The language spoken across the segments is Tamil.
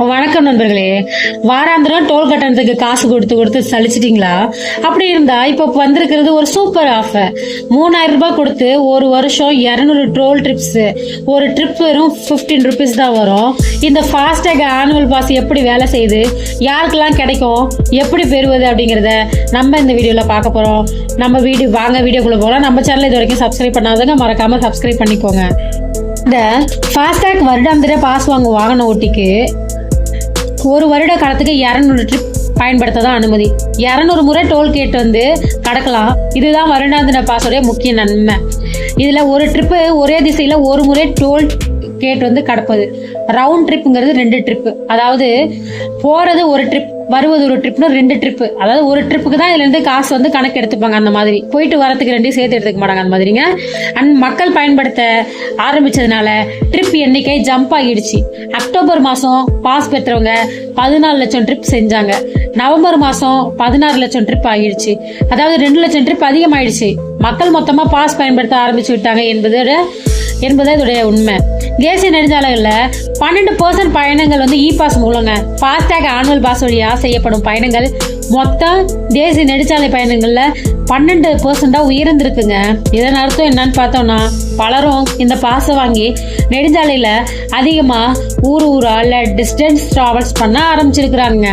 வணக்கம் நண்பர்களே. வாராந்திரம் டோல் கட்டணத்துக்கு காசு கொடுத்து கொடுத்து சலிச்சிட்டிங்களா? அப்படி இருந்தா இப்போ வந்திருக்கிறது ஒரு சூப்பர் ஆஃபர் மூணாயிரம் ரூபாய் கொடுத்து ஒரு வருஷம் இரநூறு டோல் ட்ரிப்ஸ் ஒரு ட்ரிப் வெறும் ஃபிஃப்டீன் ருபீஸ் தான் வரும். இந்த ஃபாஸ்டேக் ஆனுவல் பாஸ் எப்படி வேலை செய்யுது? யாருக்கெல்லாம் கிடைக்கும்? எப்படி பெறுவது அப்படிங்கிறத நம்ம இந்த வீடியோவில் பார்க்க போகிறோம் நம்ம வீடியோ வாங்க வீடியோக்குள்ளே போகலாம் நம்ம சேனல் இது வரைக்கும் சப்ஸ்கிரைப் பண்ணாதவங்க மறக்காமல் சப்ஸ்கிரைப் பண்ணிக்கோங்க. இந்த ஃபாஸ்டேக் வருடாந்திர பாஸ் வாங்க வாகன ஓட்டிக்கு ஒரு வருட காலத்துக்கு இரநூறு ட்ரிப் பயன்படுத்த தான் அனுமதி? இரநூறு முறை டோல்கேட் வந்து கடக்கலாம். இதுதான் வருடாந்திர பாஸோடைய முக்கிய நன்மை. இதில் ஒரு ட்ரிப்பு ஒரே திசையில் ஒரு முறை டோல் கேட் வந்து கடப்பது. ரவுண்ட் ட்ரிப்புங்கிறது ரெண்டு ட்ரிப்பு அதாவது போகிறது ஒரு ட்ரிப் வருவது ஒரு ட்ரிப்னு ரெண்டு ட்ரிப் அதாவது ஒரு ட்ரிப்புக்கு தான் இதுலேருந்து காசு வந்து கணக்கு எடுத்துப்பாங்க அந்த மாதிரி. போயிட்டு வரத்துக்கு ரெண்டையும் சேர்த்து எடுத்துக்க மாட்டாங்க அந்த மாதிரிங்க. அண்ட் மக்கள் பயன்படுத்த ஆரம்பிச்சதுனால ட்ரிப் எண்ணிக்கை ஜம்ப் ஆகிடுச்சு. அக்டோபர் மாதம் பாஸ் பெற்றவங்க பதினாலு லட்சம் ட்ரிப் செஞ்சாங்க. நவம்பர் மாதம் பதினாறு லட்சம் ட்ரிப் ஆகிடுச்சு. அதாவது ரெண்டு லட்சம் ட்ரிப் அதிகமாயிடுச்சு. மக்கள் மொத்தமாக பாஸ் பயன்படுத்த ஆரம்பிச்சு விட்டாங்க என்பதோட என்பது இதோடைய உண்மை. தேசிய நெடுஞ்சாலைகளில் பன்னெண்டு பர்சன்ட் பயணங்கள் வந்து இ பாஸ் மூலங்க. ஃபாஸ்டேக் ஆனுவல் பாஸ் வழியாக செய்யப்படும் பயணங்கள். மொத்தம் தேசிய நெடுஞ்சாலை பயணங்களில் பன்னெண்டு பர்சண்டாக உயர்ந்திருக்குங்க. இதன் அர்த்தம் என்னன்னு பார்த்தோம்னா பலரும் இந்த பாஸை வாங்கி நெடுஞ்சாலையில் அதிகமாக ஊர் ஊராக இல்லை டிஸ்டன்ஸ் ட்ராவல்ஸ் பண்ண ஆரம்பிச்சிருக்கிறாங்க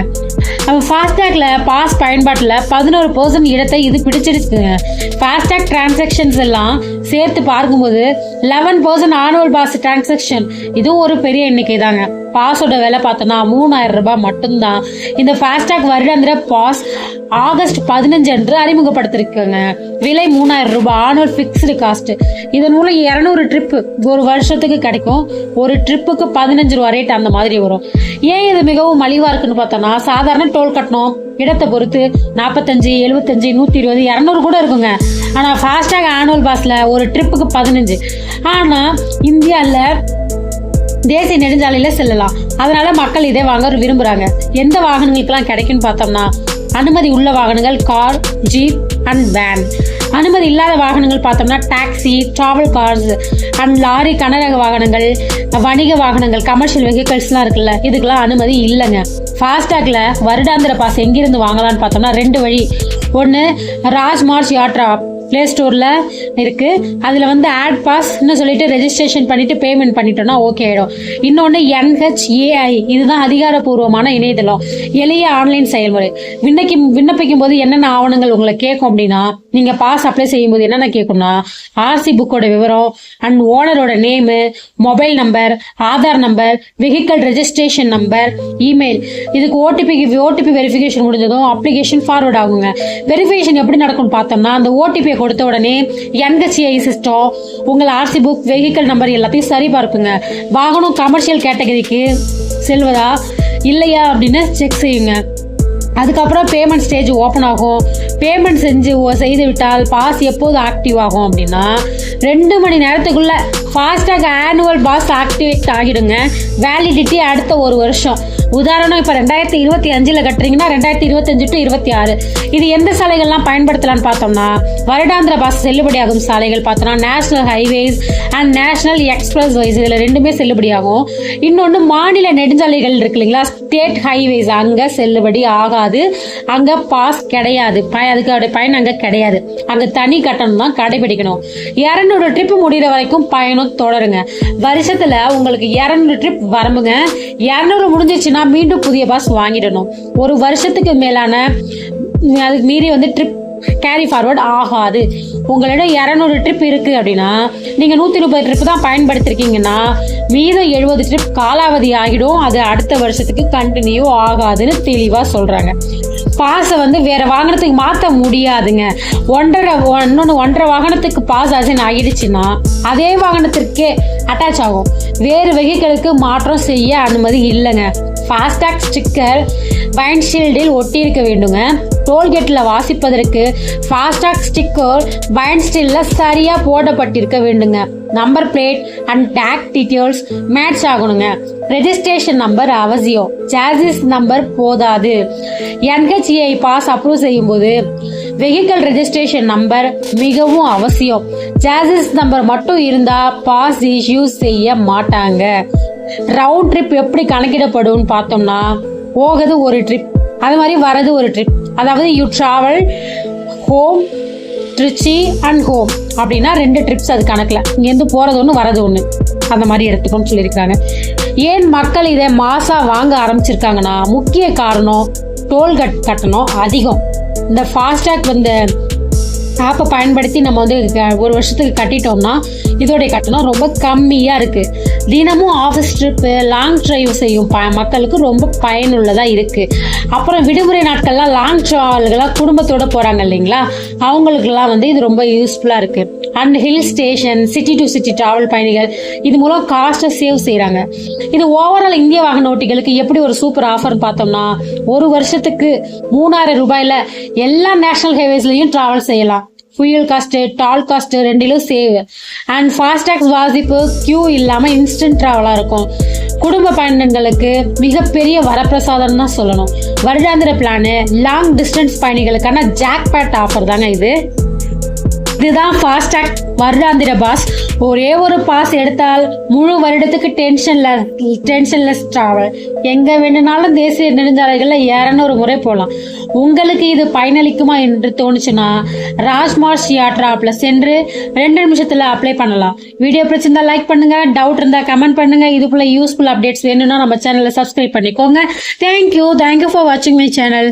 நம்ம ஃபாஸ்டேக்கில் பாஸ் பயன்பாட்டில் பதினோரு பர்சன்ட் இடத்தை இது பிடிச்சிருக்குங்க ஃபாஸ்டேக் டிரான்சாக்ஷன்ஸ் எல்லாம் சேர்த்து பார்க்கும்போது eleven percent annual pass transaction இதுவும் ஒரு பெரிய எண்ணிக்கை தாங்க பாஸோட விலை பார்த்தோம்னா மூணாயிரம் ரூபாய் மட்டும்தான். இந்த ஃபாஸ்டாக் வருடாந்திர பாஸ் ஆகஸ்ட் பதினஞ்சு அன்று அறிமுகப்படுத்திருக்காங்க. விலை மூணாயிரம் ரூபாய் ஆனுவல் ஃபிக்ஸ்டு காஸ்ட் இதன் மூலம் இரநூறு ட்ரிப்பு ஒரு வருஷத்துக்கு கிடைக்கும். ஒரு ட்ரிப்புக்கு பதினஞ்சு ரூபா ரேட் அந்த மாதிரி வரும். ஏன் இது மிகவும் மலிவாக இருக்குன்னு பார்த்தோம்னா சாதாரண டோல் கட்டணும். இடத்தை பொறுத்து நாற்பத்தஞ்சு எழுபத்தஞ்சு நூற்றி இருபது இரநூறு கூட இருக்குங்க. ஆனால் ஃபாஸ்டேக் ஆனுவல் பாஸில் ஒரு ட்ரிப்புக்கு பதினஞ்சு. ஆனால் இந்தியாவில் தேசிய நெடுஞ்சாலையில செல்லலாம். அதனால மக்கள் இதை வாங்க விரும்புறாங்க. எந்த வாகனங்களுக்கெல்லாம் கிடைக்கும்னு பார்த்தோம்னா அனுமதி உள்ள வாகனங்கள் கார் ஜீப் அண்ட் வேன் அனுமதி இல்லாத வாகனங்கள் பார்த்தோம்னா taxi travel cars and lorry கனரக வாகனங்கள் வணிக வாகனங்கள் கமர்ஷியல் வெஹிக்கல்ஸ்லாம் இருக்குல்ல இதுக்கெல்லாம் அனுமதி இல்லைங்க. ஃபாஸ்டாக்ல வருடாந்திர பாஸ் எங்கிருந்து வாங்கலாம்னு பார்த்தோம்னா ரெண்டு வழி. ஒன்று ராஜ் யாட்ரா யாத்ரா ப்ளே ஸ்டோரில் இருக்குது அதில் வந்து ஆட் பாஸ்ன்னு சொல்லிட்டு ரெஜிஸ்ட்ரேஷன் பண்ணிவிட்டு பேமெண்ட் பண்ணிட்டோம்னா ஓகே ஆகிடும் இன்னொன்று என்ஹெச்ஏஐ இதுதான் அதிகாரப்பூர்வமான இணையதளம். எளிய ஆன்லைன் செயல்முறை. விண்ணக்கி விண்ணப்பிக்கும் போது என்னென்ன ஆவணங்கள் உங்களை கேட்கும் அப்படின்னா நீங்கள் பாஸ் அப்ளை செய்யும்போது என்னென்ன கேட்கும்னா ஆர்சி புக்கோட விவரம் அண்ட் ஓனரோட name mobile number Aadhaar number vehicle registration number email இதுக்கு ஓடிபிக்கு ஓடிபி வெரிஃபிகேஷன் முடிஞ்சதும் அப்ளிகேஷன் ஃபார்வர்ட் ஆகுங்க. வெரிஃபிகேஷன் எப்படி நடக்கும்னு பார்த்தோம்னா அந்த ஓடிபியை கொடுத்த உடனே என்ஹெச்ஏஐ சிஸ்டம் உங்கள் ஆர்சி புக் வெஹிக்கல் நம்பர் எல்லாத்தையும் சரி பார்ப்புங்க வாகனம் கமர்ஷியல் கேட்டகரிக்கு செல்வதா? இல்லையா அப்படின்னு செக் செய்யுங்க. அதுக்கப்புறம் பேமெண்ட் ஸ்டேஜ் ஓப்பன் ஆகும். பேமெண்ட் செஞ்சு செய்து விட்டால் பாஸ் எப்போது ஆக்டிவ் ஆகும் அப்படின்னா ரெண்டு மணி நேரத்துக்குள்ளே ஃபாஸ்டாக ஆனுவல் பாஸ் ஆக்டிவேட் ஆகிடுங்க. வேலிடிட்டி அடுத்த ஒரு வருஷம். உதாரணம் இப்போ ரெண்டாயிரத்தி இருபத்தி அஞ்சில் கட்டுறீங்கன்னா ரெண்டாயிரத்தி இருபத்தஞ்சு டு இருபத்தி ஆறு. இது எந்த சாலைகள்லாம் பயன்படுத்தலாம்னு பார்த்தோம்னா வருடாந்திர பாஸ் செல்லுபடியாகும் சாலைகள் பார்த்தோம்னா national highways and national expressways இதில் ரெண்டுமே செல்லுபடியாகும். இன்னொன்று மாநில நெடுஞ்சாலைகள் இருக்கு இல்லைங்களா? ஸ்டேட் ஹைவேஸ் அங்கே செல்லுபடி ஆகாது. அங்கே பாஸ் கிடையாது. பய அதுக்கு பயன் அங்கே கிடையாது. அங்கே தனி கட்டணம் தான் கடைபிடிக்கணும். இரநூறு ட்ரிப் முடிகிற வரைக்கும் பயணம் தொடருங்க. வருஷத்தில் உங்களுக்கு இரநூறு ட்ரிப் வரம்புங்க. இரநூறு முடிஞ்சிச்சுன்னா மீண்டும் புதிய பாஸ் வாங்கிடணும். ஒரு வருஷத்துக்கு மேலான அதுக்கு மீறி வந்து ட்ரிப் கேரி ஃபார்வர்ட் ஆகாது. உங்களிடம் இரநூறு ட்ரிப் இருக்குது அப்படின்னா நீங்கள் நூற்றி முப்பது ட்ரிப் தான் பயன்படுத்திருக்கீங்கன்னா மீதம் எழுபது ட்ரிப் காலாவதி ஆகிடும். அது அடுத்த வருஷத்துக்கு கண்டினியூ ஆகாதுன்னு தெளிவாக சொல்கிறாங்க பாஸை வந்து வேற வாகனத்துக்கு மாற்ற முடியாதுங்க. ஒன்றரை இன்னொன்று ஒன்றரை வாகனத்துக்கு பாஸ் ஆச்சுன்னு ஆகிடுச்சுன்னா அதே வாகனத்திற்கே அட்டாச் ஆகும். வேறு வெஹிக்கிளுக்கு மாற்றம் செய்ய அனுமதி இல்லைங்க. ஃபாஸ்டாக் ஸ்டிக்கர் வைன்ஷீல்டில் ஒட்டியிருக்க வேண்டுங்க. டோல்கேட்டில் வாசிப்பதற்கு ஃபாஸ்டாக் ஸ்டிக்கர் வைன்ஸ்டில்ல சரியாக போடப்பட்டிருக்க வேண்டுங்க. Number plate and tag details match ஆகணுங்க. ரெஜிஸ்ட்ரேஷன் நம்பர் அவசியம். சார்ஜஸ் நம்பர் போதாது. என்ஹெச்ஏ பாஸ் அப்ரூவ் செய்யும்போது வெஹிக்கல் ரெஜிஸ்ட்ரேஷன் நம்பர் மிகவும் அவசியம். சார்ஜஸ் நம்பர் மட்டும் இருந்தா பாஸ் இஷ்யூ செய்ய மாட்டாங்க. ரவுண்ட் ட்ரிப் எப்படி கணக்கிடப்படும்னு பார்த்தோம்னா போகிறது ஒரு ட்ரிப் அது மாதிரி வரது ஒரு ட்ரிப் அதாவது you travel home Trichy and home அப்படின்னா ரெண்டு ட்ரிப்ஸ் அது கணக்கில். இங்கேருந்து போகிறது ஒன்று வரது ஒன்று அந்த மாதிரி எடுத்துக்கோன்னு சொல்லியிருக்காங்க ஏன் மக்கள் இதை மாசா வாங்க ஆரம்பிச்சிருக்காங்கன்னா முக்கிய காரணம் டோல்கட் கட்டணம் அதிகம். இந்த ஃபாஸ்டேக் வந்து ஆப்பை பயன்படுத்தி நம்ம வந்து க- ஒரு வருஷத்துக்கு கட்டிட்டோம்னா இதோடைய கட்டணம் ரொம்ப கம்மியாக இருக்குது தினமும் ஆஃபீஸ் ட்ரிப்பு லாங் ட்ரைவ் செய்யும் ப மக்களுக்கு ரொம்ப பயனுள்ளதாக இருக்குது அப்புறம் விடுமுறை நாட்கள்லாம் லாங் ட்ராவல்களாக குடும்பத்தோட போகிறாங்க இல்லைங்களா? அவங்களுக்கெல்லாம் வந்து இது ரொம்ப யூஸ்ஃபுல்லாக இருக்குது and hill station city to city travel பயணிகள் இது மூலம் காஸ்ட்டை சேவ் செய்கிறாங்க இது ஓவரால் இந்திய வாகன ஓட்டிகளுக்கு எப்படி ஒரு சூப்பர் ஆஃபர்னு பார்த்தோம்னா ஒரு வருஷத்துக்கு மூணாயிரம் ரூபாயில் எல்லா நேஷனல் ஹைவேஸ்லையும் டிராவல் செய்யலாம். ஃபியூல் காஸ்ட்டு டால் காஸ்ட்டு ரெண்டிலும் சேவ் அண்ட் ஃபாஸ்டாக்ஸ் வாசிப்பு க்யூ இல்லாமல் இன்ஸ்டன்ட் ட்ராவலாக இருக்கும். குடும்ப பயணங்களுக்கு மிகப்பெரிய வரப்பிரசாதம் தான் சொல்லணும். வருடாந்திர பிளானு லாங் டிஸ்டன்ஸ் பயணிகளுக்கான ஜாக்பேட் ஆஃபர் தாங்க இது. இதுதான் ஃபாஸ்டாக் வருடாந்திர பாஸ் ஒரே ஒரு பாஸ் எடுத்தால் முழு வருடத்துக்கு டென்ஷன்ல டென்ஷன்லெஸ் டிராவல் எங்க வேணும்னாலும் தேசிய நெடுஞ்சாலைகள்ல இரநூறு முறை போகலாம் உங்களுக்கு இது பயனளிக்குமா என்று தோணுச்சுன்னா ராஜ்மார்ஸ் யாத்ரா ஆப்ல சென்று ரெண்டு நிமிஷத்துல அப்ளை பண்ணலாம். வீடியோ பிடிச்சிருந்தா லைக் பண்ணுங்க டவுட் இருந்தா கமெண்ட் பண்ணுங்க. இது போல யூஸ்ஃபுல் அப்டேட்ஸ் வேணும்னா நம்ம சேனலை சப்ஸ்கிரைப் பண்ணிக்கோங்க. Thank you thank you for வாட்சிங் மை சேனல்